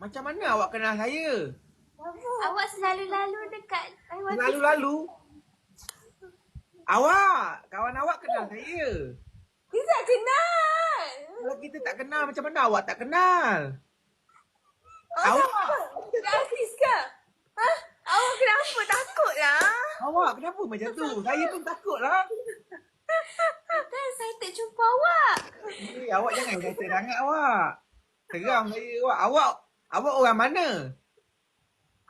Macam mana awak kenal saya? Awak selalu lalu dekat lewat Lalu-lalu. Awak, kawan awak kenal saya. Dia tak kenal. Kalau kita tak kenal, macam mana awak tak kenal? Oh, Awak. Dia artis ke? Ha? Awak kenapa? Takut lah. Awak kenapa macam tu? Saya pun takut lah. Kan saya tak jumpa awak. Eh, awak jangan kata sangat awak. Seram saya awak. Awak, awak orang mana?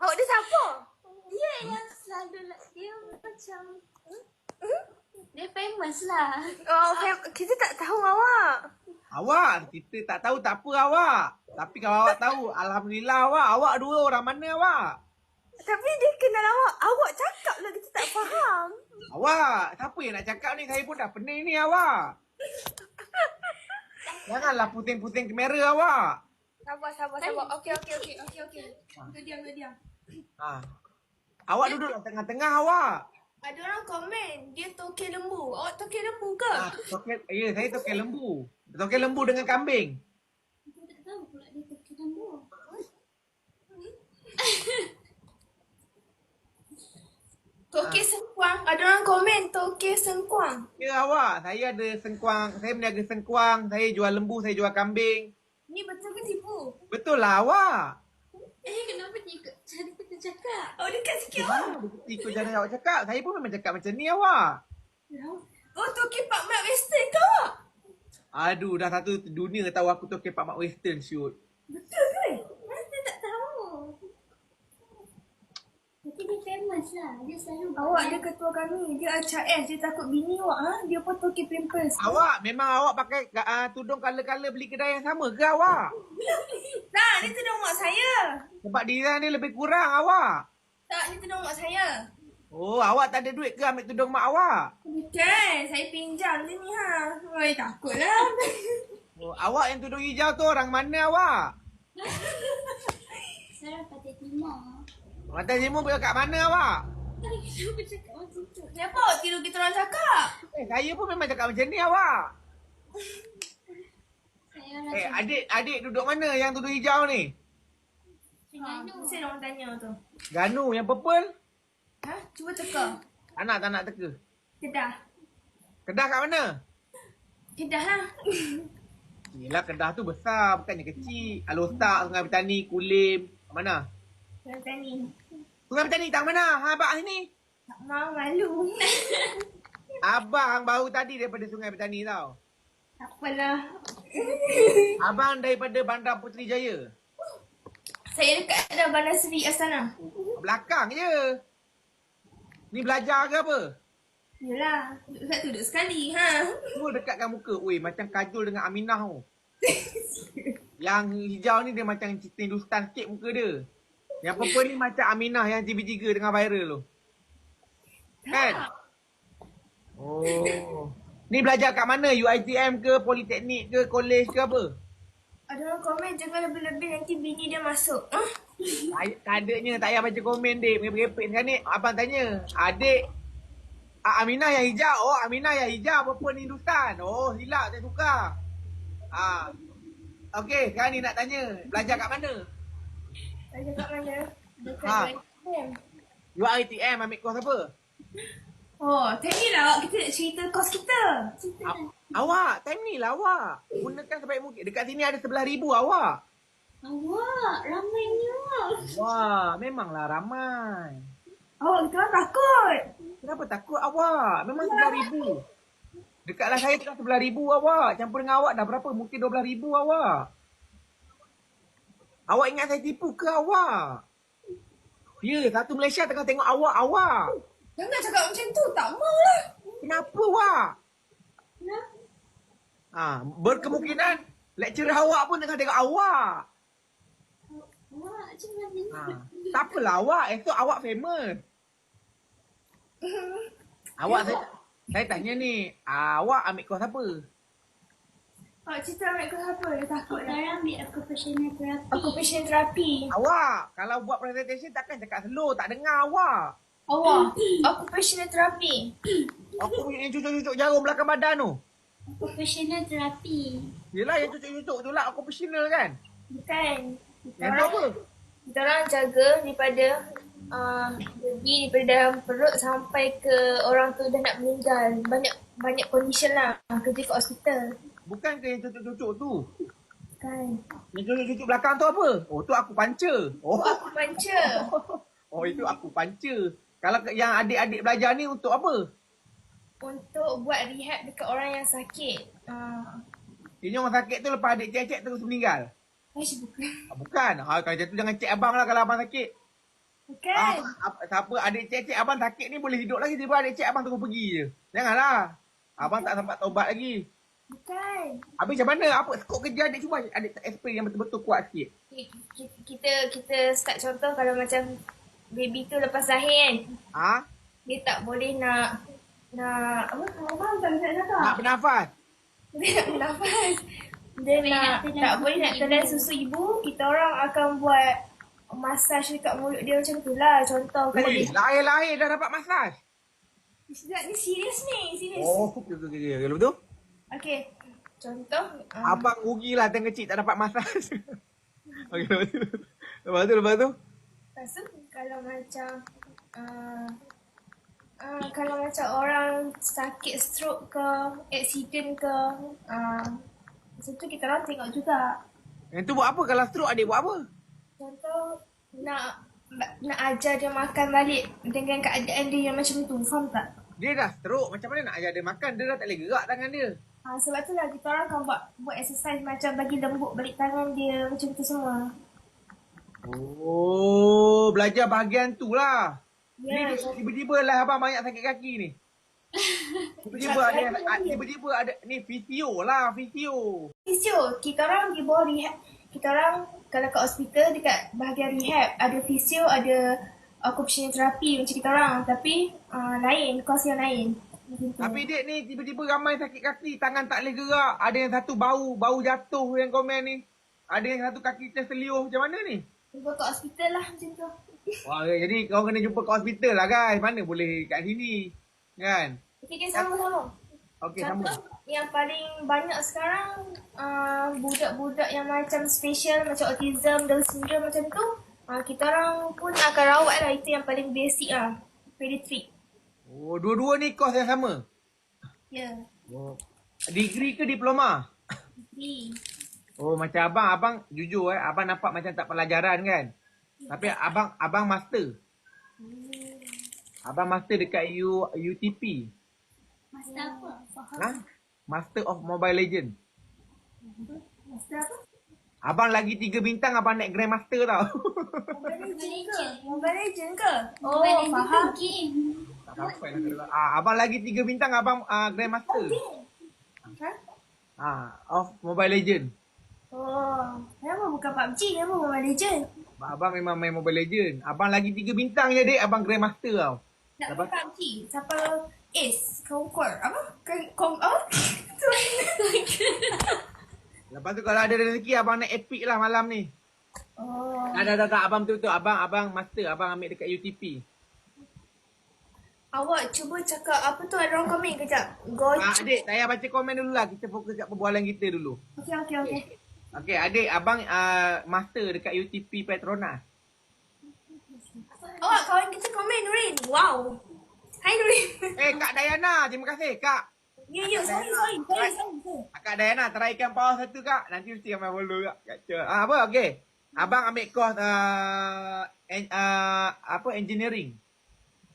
Awak dia siapa? Dia yang selalu la- dia macam hmm? dia famous lah. Oh, fam- kita tak tahu awak. Awak, kita tak tahu tak apa awak. Tapi kalau awak tahu, Alhamdulillah awak. Awak dua orang mana awak? Tapi dia kenal awak. Awak cakap lah kita tak faham. Awak, siapa yang nak cakap ni? Saya pun dah pening ni awak. Janganlah puting-puting kamera awak. Sabar, sabar, sabar. Okey, okey, okey. Okey, okey. Dia diam, dia diam. Ha. Awak duduk dalam tengah-tengah awak. Ada orang komen, dia toke lembu. Awak toke lembu ke? Ha, tokel, ya, saya tokel lembu. Tokel lembu dengan kambing. Aku tak tahu pula dia terkena buah. Toke sengkuang. Ada orang komen, toke sengkuang. Ya awak, saya ada sengkuang. Saya berniaga sengkuang. Saya jual lembu, saya jual kambing. Ni betul ke tipu? Betul lah awak. Eh kenapa dia ikut cara kita cakap? Oh, dekat sikit. Mana ikut cara awak cakap? Saya pun memang cakap macam ni awak. Oh, toke Pak Mat Western ke awak? Aduh, dah satu dunia tahu aku tokel Pak Mak Western shoot. Betul ke? Saya tak tahu. Tapi dia famous lah. Dia selalu Awak dia ketua kami. Dia HRS. Dia takut bini awak. Ha? Dia pun toke pimples. Awak, memang awak pakai uh, tudung color-color beli kedai yang sama ke awak? Tak, ni tudung mak saya. Sebab design ni lebih kurang awak. Tak, ni tudung mak saya. Oh, awak tak ada duit ke ambil tudung mak awak? Bukan, saya pinjam je ni ha. Oi, takutlah. Oh, awak yang tudung hijau tu orang mana awak? Sarah Patih Timur. Mata Timur pergi kat mana awak? Kenapa awak tidur kita orang cakap? Eh, saya pun memang cakap macam ni awak. Saya Eh, adik, adik duduk mana yang tudung hijau ni? Ha, Terengganu. mesti orang tanya tu. Ganu yang purple? Ha? Cuba teka. Tak nak, tak nak teka. Kedah. Kedah kat mana? Kedah lah. Yelah, Kedah tu besar, bukannya kecil. Alostak, Sungai Petani, Kulim. Kat mana? Tanya. Sungai Petani tak mana? Ha, abang sini. Tak mau malu. Abang baru tadi daripada Sungai Petani tau. tak apalah. Abang daripada Bandar Puteri Jaya. Saya dekat ada Bandar Seri Astana. Belakang je. Ni belajar ke apa? Yelah. Duduk satu duduk sekali. Ha? Semua dekatkan muka. Ui, macam Kajol dengan Aminah tu. Yang hijau ni dia macam cerita Hindustan sikit muka dia. Yang purple ni macam Aminah yang TV3 tengah viral tu. Kan? Oh. Ni belajar kat mana? UiTM ke, Politeknik ke, kolej ke apa? Ada orang komen jangan lebih-lebih nanti bini dia masuk. Ay- Tak adanya, tak payah baca komen dek. Merepek sekarang ni, abang tanya. Adik, ah, Aminah yang hijau. Oh, Aminah yang hijau. Apa ni Hindustan? Oh, silap. Saya suka. Ah. Okey, sekarang ni nak tanya. Belajar kat mana? Saya cakap mana? Dekat Ha. UiTM. UiTM ambil kos apa? Oh, time ni lah kita nak cerita kos kita. Cerita A- lah. awak, time ni lah awak. Gunakan sebaik mungkin. Dekat sini ada sebelah ribu awak. Awak, ramainya. Wah, memanglah ramai. Awak kita orang takut. Kenapa takut awak? Memang sebelah ribu. Dekatlah saya tengah sebelah ribu awak. Campur dengan awak dah berapa? Mungkin dua belas ribu awak. Awak ingat saya tipu ke awak? Ya, satu Malaysia tengah tengok awak, awak. Jangan cakap macam tu. Tak mau lah. Kenapa awak? Kenapa? Ha, berkemungkinan lecturer awak pun tengah tengok awak. Awak macam mana? Ha, tak apalah awak. Esok awak famous. Awak saya, saya tanya ni, awak ambil kos apa? Cerita ambil kos apa? Dia takut lah. Sekarang ambil occupational therapy. Occupation therapy. Awak, kalau buat presentation takkan cakap slow, tak dengar awak. Awak. Occupational therapy. Aku punya yang cucuk-cucuk jarum belakang badan tu. Occupational therapy. Yelah yang cucuk-cucuk tu lah occupational kan? Bukan. Yang tu apa? Kita orang jaga daripada uh, baby daripada dalam perut sampai ke orang tu dah nak meninggal. Banyak banyak condition lah kerja kat hospital. Bukan ke yang cucuk-cucuk tu? Kan. Yang cucuk-cucuk belakang tu apa? Oh tu aku panca. Oh, Aku panca. oh itu aku panca. Kalau yang adik-adik belajar ni untuk apa? Untuk buat rehab dekat orang yang sakit. Uh, Ini orang sakit tu lepas adik cek-cek terus meninggal. Aish bukan. Ah, bukan. Ha, kalau macam tu jangan cek abang lah kalau abang sakit. Bukan. Ah, apa, siapa adik cek-cek abang sakit ni boleh hidup lagi. Tiba adik cek abang terus pergi je. Janganlah. Abang tak sempat taubat lagi. Bukan. Habis macam mana? Apa skop kerja adik cuba adik tak explain yang betul-betul kuat sikit. Ki- ki- Kita kita start contoh kalau macam baby tu lepas lahir kan. Ha? Dia tak boleh nak nak apa? Apa tak bisa cakap? Nak bernafas. Dia nak bernafas. Dia nak, nak tak boleh nak telan susu ibu, kita orang akan buat masaj dekat mulut dia macam tu lah. Contoh kalau dia... lahir-lahir dah dapat masaj. Ni serius ni, serius. Oh, okey okey okey. Kalau betul? Okay, contoh. Um, Abang rugilah time kecil tak dapat masaj. okey, lepas tu. Lepas tu, lepas tu. Lepas tu kalau macam uh, uh, kalau macam orang sakit stroke ke, accident ke, uh, macam tu kita orang tengok juga. Yang tu buat apa? Kalau stroke adik buat apa? Contoh nak nak ajar dia makan balik dengan keadaan dia yang macam tu, faham tak? Dia dah stroke. Macam mana nak ajar dia makan? Dia dah tak boleh gerak tangan dia. Ha, sebab tu lah kita orang akan buat buat exercise macam bagi lembut balik tangan dia macam tu semua. Oh, belajar bahagian tu lah. Ya, Ni tiba-tiba lah abang banyak sakit kaki ni. Tiba-tiba ada, ada tiba-tiba ada ni fisio lah, fisio. Fisio, kita orang di bawah rehab. Kita orang kalau kat hospital dekat bahagian rehab ada fisio, ada occupational therapy macam kita orang. Tapi uh, lain, kos yang lain. Tapi dek ni tiba-tiba ramai sakit kaki, tangan tak boleh gerak. Ada yang satu bau, bau jatuh yang komen ni. Ada yang satu kaki terseliuh macam mana ni? Jumpa kat hospital lah macam tu. Wah, jadi kau kena jumpa kat hospital lah guys. Mana boleh kat sini. Kan? Okay sama-sama. Okey, sama. Yang paling banyak sekarang uh, budak-budak yang macam special macam autism, Down syndrome macam tu uh, kita orang pun akan rawat lah itu yang paling basic lah pediatric. Oh, dua-dua ni kos yang sama. Ya. Yeah. Oh. Degree ke diploma? Degree. Oh, macam abang, abang jujur eh, abang nampak macam tak pelajaran kan? Tapi abang abang master. Abang master dekat U, UTP. Master apa? Ha? Master of Mobile Legend. Master apa? Abang lagi tiga bintang abang naik Grandmaster tau. Mobile Legend ke? Mobile Legend ke? Oh, Mobile Legend faham. game. Tak sampai kalau- ah, abang lagi tiga bintang abang uh, Grandmaster. Ha? Ah, of Mobile Legend. Oh, kenapa bukan PUBG? Kenapa Mobile Legend? Abang memang main Mobile Legend. Abang lagi tiga bintang je dek abang Grandmaster tau. Nak Lepas- PUBG? Siapa Ace? Concord? Apa? Kong apa? Lepas tu kalau ada rezeki abang naik epic lah malam ni. oh. Dah dah dah, dah abang betul-betul abang abang master abang ambil dekat UTP. Awak cuba cakap apa tu ada orang komen kejap. Go. Ah, adik, payah baca komen dulu lah. Kita fokus kat perbualan kita dulu. Okey okey okey. Okey, adik, abang uh, master dekat UTP Petronas. Awak kawan kita komen Nurin. Wow. Hai Nurin. Eh, Kak Dayana, terima kasih, Kak. ya ya sorry sorry. Sorry sorry. sorry. Kak Dayana, teraikan power satu, Kak. Nanti mesti ramai follow, Kak. Kak Cer. Ah, apa? Okey. Abang ambil course uh, en, uh, apa engineering.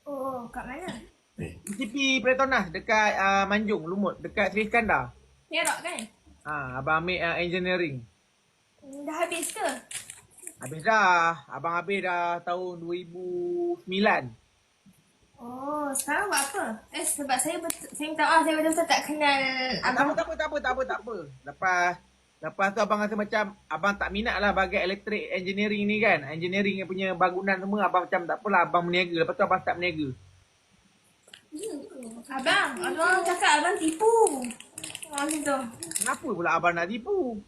Oh, kat mana? UTP Petronas dekat uh, Manjung, Lumut, dekat Sri Iskandar. Perak kan? Ah, abang ambil uh, engineering. Hmm, Dah habis ke? Habis dah. Abang habis dah tahun 2009. Oh, sekarang buat apa? Eh, sebab saya betul, saya minta maaf, saya betul-betul tak kenal tak apa, abang. tak apa, tak apa, tak apa, tak apa. Lepas lepas tu abang rasa macam abang tak minat lah bagai elektrik engineering ni kan. Engineering yang punya bangunan semua abang macam tak apalah abang meniaga. Lepas tu abang start meniaga. Abang, ada orang cakap abang tipu. Oh, macam tu. Kenapa pula abang nak tipu?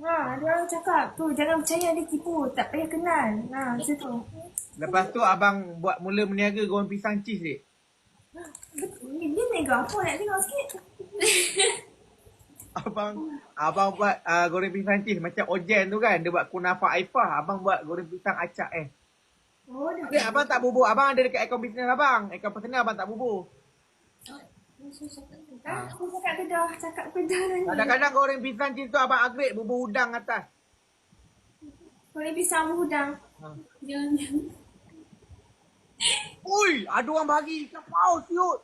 Ha, ada orang cakap tu jangan percaya dia tipu, tak payah kenal. Ha, macam tu. Lepas tu abang buat mula meniaga goreng pisang cheese dek. Betul. Ni dia nego apa nak tengok sikit. abang abang buat uh, goreng pisang cheese macam Ojen tu kan. Dia buat kunafa aifah. Abang buat goreng pisang acak eh. Oh, dah. Abang tak bubur. Abang ada dekat akaun bisnes abang. Akaun personal abang tak bubur. Ah, Aku cakap kedah, cakap kedah nanti. Kadang-kadang goreng pisang cheese tu abang upgrade bubur udang atas. Boleh pisang hudang. Ha. Jangan. Ui, ada orang bagi ikan paus siut.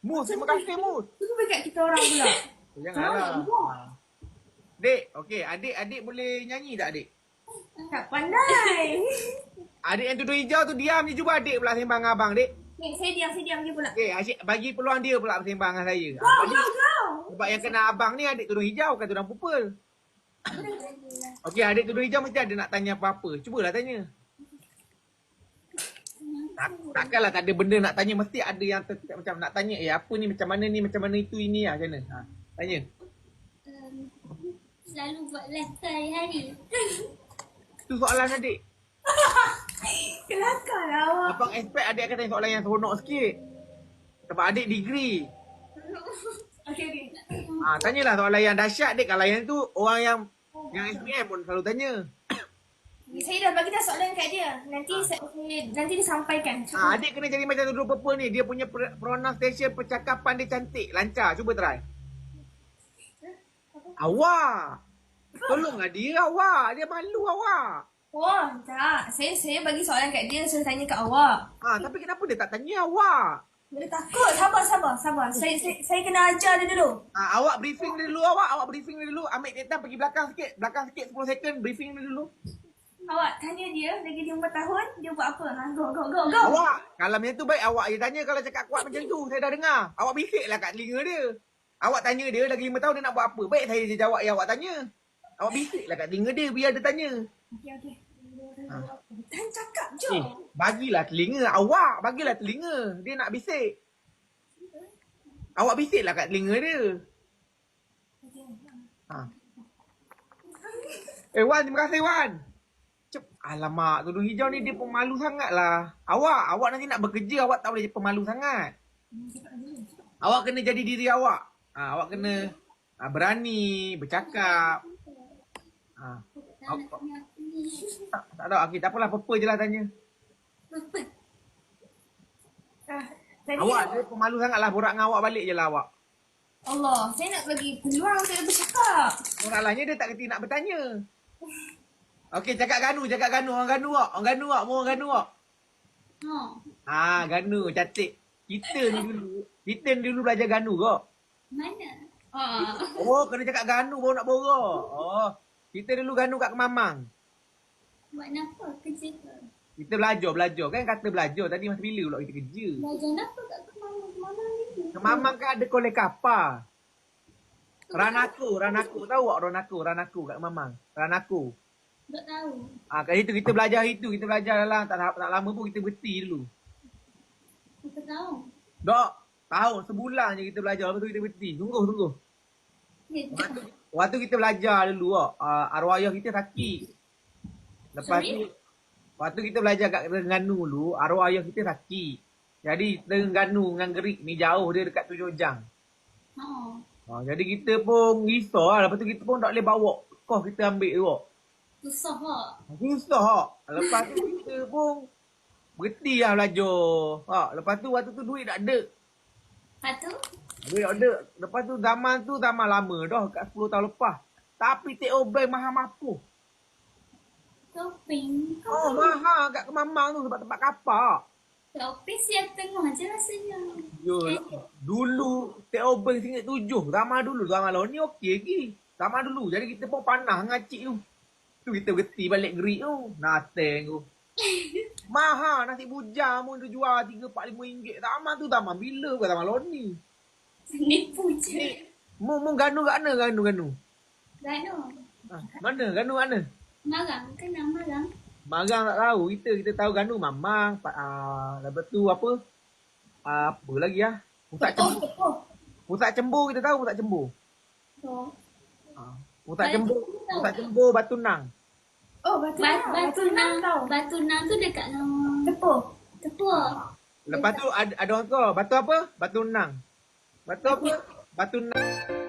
Mus, terima kasih Mus. Tunggu dekat kita orang pula. Janganlah. Dek, okey. Adik-adik boleh nyanyi tak adik? Tak pandai. Adik yang tuduh hijau tu diam je cuba adik pula sembang dengan abang, dek. Okay, saya diam, saya diam je pula. Okey, asyik bagi peluang dia pula bersembang dengan saya. Bagi- kau, kau. Sebab yang kena abang ni adik tudung hijau bukan tudung pupul. Okey, adik tudung hijau mesti ada nak tanya apa-apa. Cubalah tanya. Tak, takkanlah tak ada benda nak tanya. Mesti ada yang ter, macam nak tanya. Eh, apa ni, macam mana ni, macam mana itu, ini lah. Macam mana? Ha, tanya. Um, selalu buat live hari-hari. Itu soalan adik. Kelakar lah awak. Abang expect adik akan tanya soalan yang seronok sikit. Sebab adik degree. Okay, okay. Ha, tanyalah soalan yang dahsyat adik. Kalau yang tu, orang yang yang SPM pun selalu tanya. Saya dah bagi dah soalan kat dia. Nanti saya, nanti dia sampaikan. Ha, adik kena jadi macam tudung purple ni. Dia punya pr- pronunciation percakapan dia cantik. Lancar. Cuba try. Awak. Tolonglah dia awak. Dia malu awak. Oh, tak. Saya saya bagi soalan kat dia, saya tanya kat awak. Ha, tapi kenapa dia tak tanya awak? Dia takut. Sabar, sabar, sabar. Saya, saya, saya kena ajar dia dulu. Ha, awak briefing dia dulu awak. Awak briefing dia dulu. Ambil data pergi belakang sikit. Belakang sikit 10 second. Briefing dia dulu. Awak tanya dia, lagi dia 4 tahun, dia buat apa? Ha, go, go, go, go. Awak. Kalau macam tu baik awak je tanya. Kalau cakap kuat macam tu. Saya dah dengar. Awak bisiklah kat telinga dia. Awak tanya dia lagi 5 tahun dia nak buat apa. Baik saya je jawab yang awak tanya. Awak bisiklah kat telinga dia. Biar dia tanya. Okay, okay. Dan cakap je. Eh, bagilah telinga. Awak bagilah telinga. Dia nak bisik. Awak bisiklah kat telinga dia. Ha. Eh Wan, terima kasih Wan. Cep, alamak, tudung hijau ni dia pemalu sangat lah. Awak, awak nanti nak bekerja, awak tak boleh pemalu sangat. Awak kena jadi diri awak. Ha, awak kena ha, berani, bercakap. Ha. Ni. Tak, tak ada, okay, tak apalah, apa-apa je lah tanya. Ah, tadi Awak dia pemalu sangat lah, borak dengan awak balik je lah awak. Allah, saya nak bagi peluang untuk dia bercakap. Masalahnya dia tak kerti nak bertanya. Okey, cakap ganu, cakap ganu. Orang ganu tak? Orang ganu? Mau orang ganu tak? Ha. Ah, ganu, cantik. Kita ni dulu, kita ni dulu belajar ganu kok. Mana? Ha. Oh, kena cakap ganu baru nak borak. Oh, kita dulu ganu kat Kemamang. Buat apa? Kerja ke? Kita belajar, belajar. Kan kata belajar. Tadi masa bila pula kita kerja. Belajar apa kat kemana-mana ni? Kemamang kan ada kolej kapal. Ranako, Ranako. Tahu tak Ranako? Ranako kat Kemamang. Ranako. Tak tahu. Ah, kat situ kita belajar itu. Kita belajar dalam tak, tak lama pun kita berhenti dulu. Aku tahu. Dok, tahun sebulan je kita belajar. Lepas tu kita berhenti. Sungguh, sungguh. Waktu, waktu kita belajar dulu, uh, arwah ayah kita sakit. Lepas tu, waktu kita belajar kat Terengganu dulu, arwah ayah kita sakit. Jadi Terengganu dengan Gerik ni jauh dia dekat Tujuh Jang. Ha. Ha, jadi kita pun risau lah. Lepas tu kita pun tak boleh bawa. Kos kita ambil tu. Susah tak? Risau ha. Lepas tu kita pun berhenti lah belajar. Ha, lepas tu waktu tu duit tak ada. Lepas tu? Duit ada. Lepas tu zaman tu zaman lama dah. Kat 10 tahun lepas. Tapi TO Bank mahal mampu. Shopping. Oh, mahal kat Kemamang tu sebab tempat kapal. Shopping siap tengah je rasanya. Yo, dulu TO Bank singgit tujuh. Zaman dulu. Zaman lawan ni okey lagi. Zaman dulu. Jadi kita pun panah dengan cik tu. Tu kita berhenti balik gerik tu. Nothing tu. Mahal nasi bujang pun tu jual 3 4 5 ringgit. Zaman tu zaman bila bukan zaman lawan ni. Nipu je. Mu mu ganu kat mana ganu ganu? Gano. Ha, mana ganu kat mana? Marang. Kenal marang. Marang tak tahu. Kita kita tahu ganu mamang. Uh, lepas tu apa? Uh, apa lagi ah? Pusat Oh, cembur. oh. Pusat cembur kita tahu pusat cembur. Oh. Ha. Batu cembur. Pusat cembur Batu Nang. Oh, batu Ba- nang. batu nang. tau. Batu nang tu dekat dengan Tepuk. tepuk. Lepas tu ada, ada orang kau. Batu apa? Batu Nang. Batu apa? Batu Nang.